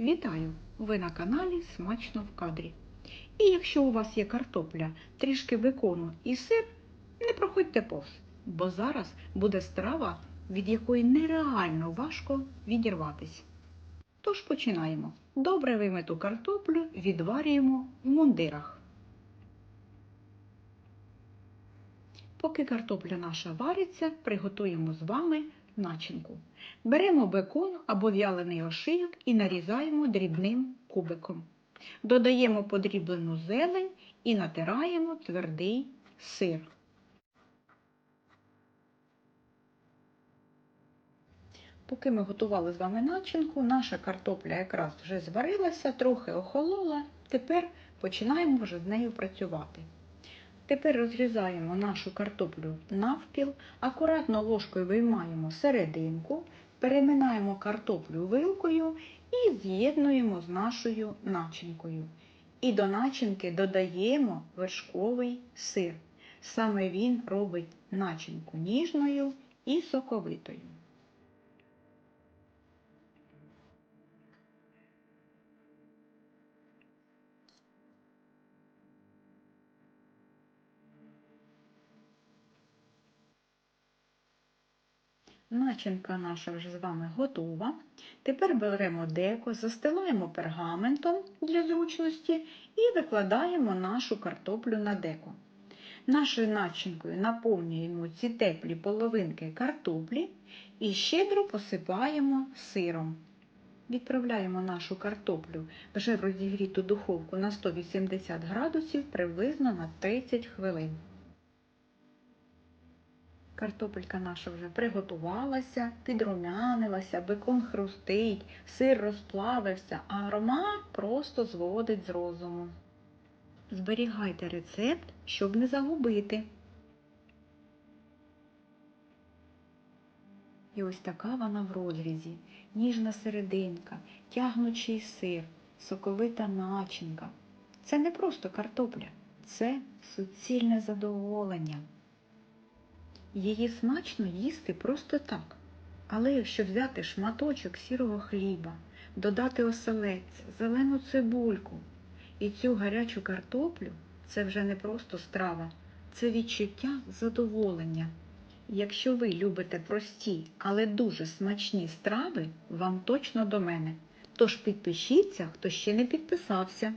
Вітаю! Ви на каналі Смачно в кадрі. І якщо у вас є картопля, трішки бекону і сир, не проходьте повз, бо зараз буде страва, від якої нереально важко відірватись. Тож починаємо. Добре вимиту картоплю відварюємо в мундирах. Поки картопля наша вариться, приготуємо з вами начинку. Беремо бекон або в'ялений ошийок і нарізаємо дрібним кубиком. Додаємо подріблену зелень і натираємо твердий сир. Поки ми готували з вами начинку, наша картопля якраз вже зварилася, трохи охолола. Тепер починаємо вже з нею працювати. Тепер розрізаємо нашу картоплю навпіл, акуратно ложкою виймаємо серединку, переминаємо картоплю вилкою і з'єднуємо з нашою начинкою. І до начинки додаємо вершковий сир. Саме він робить начинку ніжною і соковитою. Начинка наша вже з вами готова. Тепер беремо деко, застилаємо пергаментом для зручності і викладаємо нашу картоплю на деко. Нашою начинкою наповнюємо ці теплі половинки картоплі і щедро посипаємо сиром. Відправляємо нашу картоплю вже в розігріту духовку на 180 градусів приблизно на 30 хвилин. Картопелька наша вже приготувалася, підрумянилася, бекон хрустить, сир розплавився, а аромат просто зводить з розуму. Зберігайте рецепт, щоб не загубити. І ось така вона в розрізі. Ніжна серединка, тягнучий сир, соковита начинка. Це не просто картопля, це суцільне задоволення. Її смачно їсти просто так. Але якщо взяти шматочок сірого хліба, додати оселедця, зелену цибульку і цю гарячу картоплю, це вже не просто страва, це відчуття задоволення. Якщо ви любите прості, але дуже смачні страви, вам точно до мене. Тож підпишіться, хто ще не підписався.